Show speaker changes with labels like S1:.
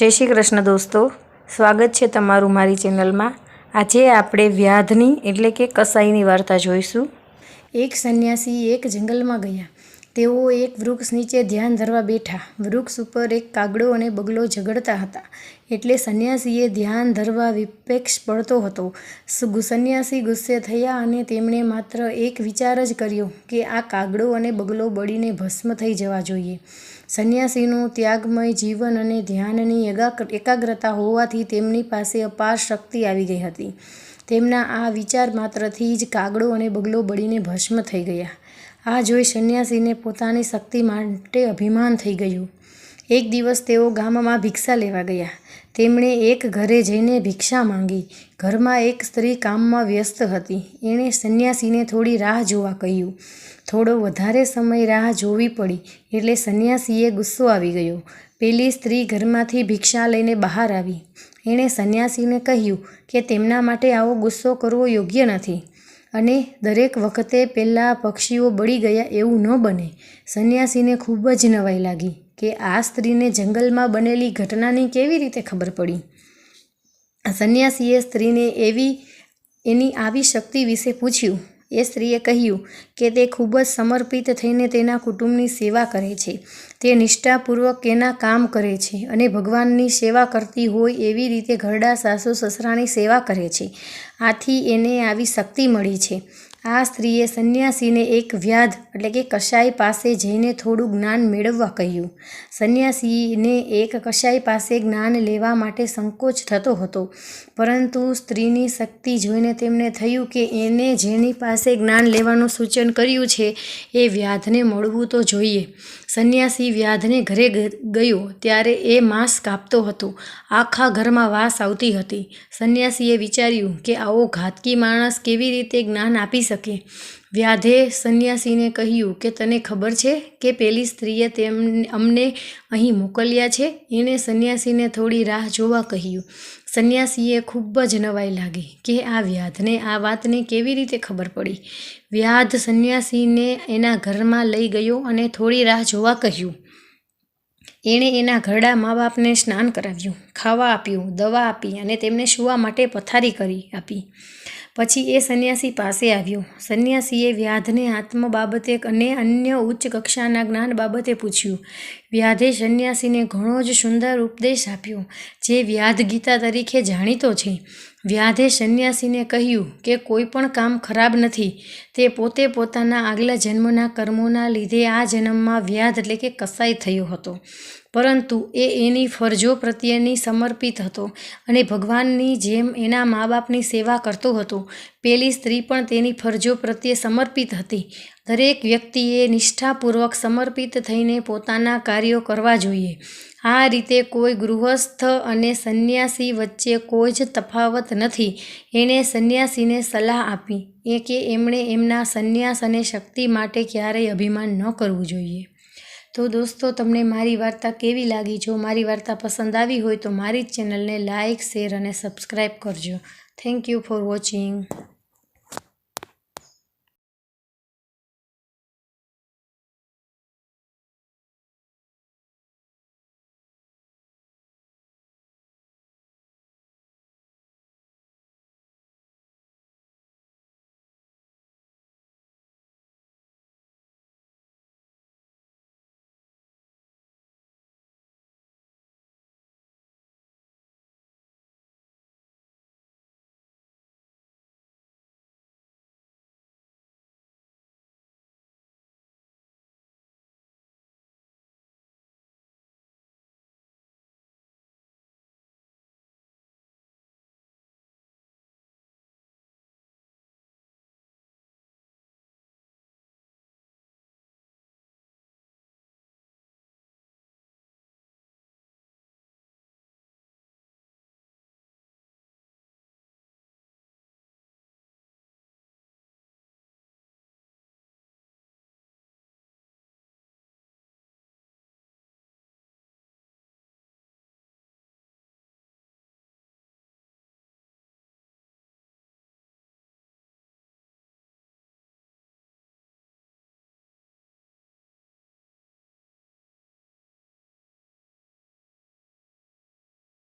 S1: જય શ્રી કૃષ્ણ દોસ્તો, સ્વાગત છે તમારું મારી ચેનલમાં. આજે આપણે વ્યાધની એટલે કે કસાઈની વાર્તા જોઈશું. એક સંન્યાસી એક જંગલમાં ગયા. તેઓ એક વૃક્ષ નીચે ધ્યાન ધરવા બેઠા. વૃક્ષ ઉપર એક કાગડો અને બગલો ઝઘડતા હતા. એટલે સંન્યાસીએ ધ્યાન ધરવા વિપેક્ષ પડતો હતો. સંન્યાસી ગુસ્સે થયા અને તેમણે માત્ર એક વિચાર જ કર્યો કે આ કાગડો અને બગલો બળીને ભસ્મ થઈ જવા જોઈએ. સંન્યાસીનું ત્યાગમય જીવન અને ધ્યાનની એકાગ્રતા હોવાથી તેમની પાસે અપાર શક્તિ આવી ગઈ હતી. તેમના આ વિચાર માત્રથી જ કાગડો અને બગલો બળીને ભસ્મ થઈ ગયા. આ જોઈ સંન્યાસીને પોતાની શક્તિ માટે અભિમાન થઈ ગયું. એક દિવસ તેઓ ગામમાં ભિક્ષા લેવા ગયા. તેમણે એક ઘરે જઈને ભિક્ષા માંગી. ઘરમાં એક સ્ત્રી કામમાં વ્યસ્ત હતી. એણે સંન્યાસીને થોડી રાહ જોવા કહ્યું. થોડો વધારે સમય રાહ જોવી પડી, એટલે સંન્યાસીએ ગુસ્સો આવી ગયો. પેલી સ્ત્રી ઘરમાંથી ભિક્ષા લઈને બહાર આવી. એણે સંન્યાસીને કહ્યું કે તેમના માટે આવો ગુસ્સો કરવો યોગ્ય નથી. અને દરેક વખતે પહેલાં પક્ષીઓ બળી ગયા એવું ન બને. સંન્યાસીને ખૂબ જ નવાઈ લાગી. કે આ સ્ત્રીને જંગલમાં બનેલી ઘટનાની કેવી રીતે ખબર પડી? સંન્યાસીએ સ્ત્રીને એવી, એની આવી શક્તિ વિશે પૂછ્યું. એ સ્ત્રીએ કહ્યું કે તે ખૂબ જ સમર્પિત થઈને તેના કુટુંબની સેવા કરે છે. તે નિષ્ઠાપૂર્વક એના કામ કરે છે અને ભગવાનની સેવા કરતી હોય એવી રીતે ઘરડા સાસુ સસરાની સેવા કરે છે. આથી એને આવી શક્તિ મળી છે. આ સ્ત્રીએ સંન્યાસીને એક વ્યાધ, એટલે કે કશાય પાસે જઈને થોડું જ્ઞાન મેળવવા કહ્યું. સંન્યાસીને એક કશાય પાસે જ્ઞાન લેવા માટે સંકોચ થતો હતો. પરંતુ સ્ત્રીની શક્તિ જોઈને તેમને થયું કે એને જેની પાસે જ્ઞાન લેવાનું સૂચન કર્યું છે, એ વ્યાધને મળવું તો જોઈએ. સંન્યાસી વ્યાધને ઘરે ગયો ત્યારે એ માંસ કાપતો હતો. આખા ઘરમાં વાસ આવતી હતી. સંન્યાસીએ વિચાર્યું કે આવો ઘાતકી માણસ કેવી રીતે જ્ઞાન આપી શકે. વ્યાધે સંન્યાસીને કહ્યું કે, તને ખબર છે કે પેલી સ્ત્રીએ તેમ અમને અહીં મોકલ્યા છે? એણે સંન્યાસીને થોડી રાહ જોવા કહ્યું. સંન્યાસીએ ખૂબ જ નવાઈ લાગી કે આ વ્યાધને, આ વાતને કેવી રીતે ખબર પડી? વ્યાધ સંન્યાસીને એના ઘરમાં લઈ ગયો અને થોડી રાહ જોવા કહ્યું. એણે એના ઘરડા મા બાપને સ્નાન કરાવ્યું. ખાવા આપ્યું, દવા આપી અને તેમને સૂવા માટે પથારી કરી આપી. પછી એ સંન્યાસી પાસે આવ્યો. સંન્યાસીએ વ્યાધને આત્મ બાબતે અને અન્ય ઉચ્ચ કક્ષાના જ્ઞાન બાબતે પૂછ્યું. વ્યાધે સંન્યાસીને ઘણો જ સુંદર ઉપદેશ આપ્યો, જે વ્યાધ ગીતા તરીકે જાણીતો છે. વ્યાધે સંન્યાસીને કહ્યું કે કોઈ પણ કામ ખરાબ નથી, તે પોતે પોતાના આગલા જન્મના કર્મોના લીધે આ જન્મમાં વ્યાધ એટલે કે કસાઈ થયો હતો. પરંતુ એ એની ફરજો પ્રત્યેની સમર્પિત હતો અને ભગવાનની જેમ એના મા બાપની સેવા કરતો હતો. પેલી સ્ત્રી પણ તેની ફરજો પ્રત્યે સમર્પિત હતી. દરેક વ્યક્તિએ નિષ્ઠાપૂર્વક સમર્પિત થઈને પોતાના કાર્યો કરવા જોઈએ. આ રીતે કોઈ ગૃહસ્થ અને સંન્યાસી વચ્ચે કોઈ જ તફાવત નથી. એણે સંન્યાસીને સલાહ આપી, એ કે એમણે એમના સંન્યાસ અને શક્તિ માટે ક્યારેય અભિમાન ન કરવું જોઈએ. તો દોસ્તો, તમને મારી વાર્તા કેવી લાગી? જો મારી વાર્તા પસંદ આવી હોય તો મારી જ ચેનલને લાઇક શેર અને સબસ્ક્રાઈબ કરજો. Thank you for watching.